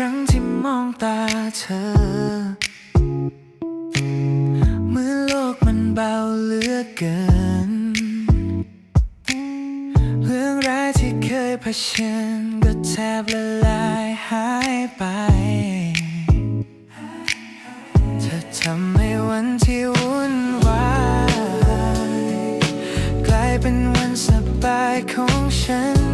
รั้งที่มองตาเธอ เมื่อโลกมันเบาเหลือเกิน เรื่องร้ายที่เคยเผชิญก็แทบละลายหายไป เธอทำให้วันที่วุ่นวายกลายเป็นวันสบายของฉัน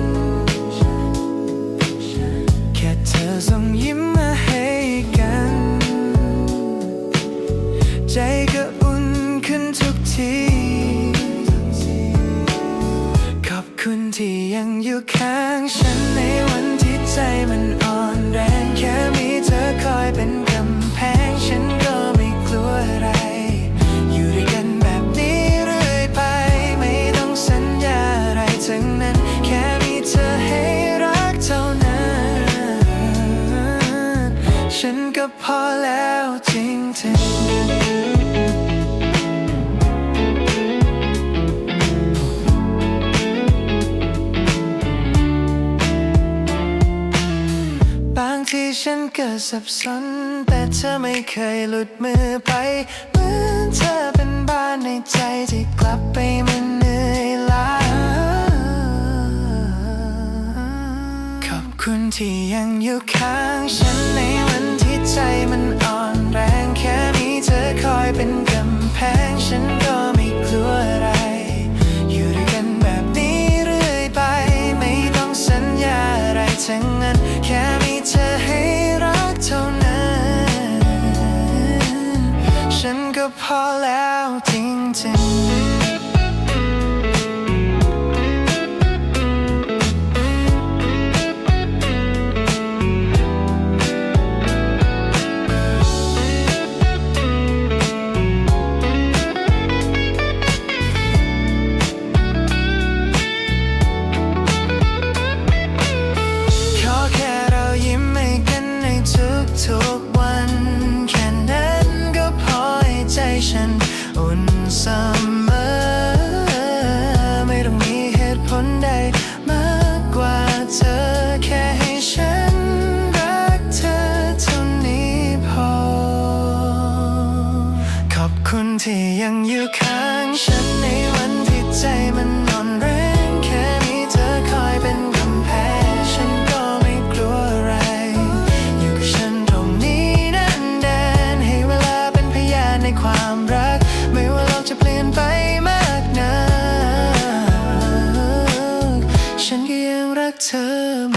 ฉันก็สับสน แต่เธอไม่เคยหลุดมือไป เหมือนเธอเป็นบ้านในใจที่กลับไปมันเหนื่อยล้าขอบคุณที่ยังอยู่ข้างฉันในวันที่ใจมันอ่อนแรงแค่มีเธอคอยเป็นกำแพง พอแล้วจริง นอุ่นเสมอไม่ต้องมีเหตุผลใดมากกว่าเธอแค่ให้ฉันรักเธอเท่านี้พอ ขอบคุณที่ยังอยู่ข้างฉันในวันที่ใจมันนอน time.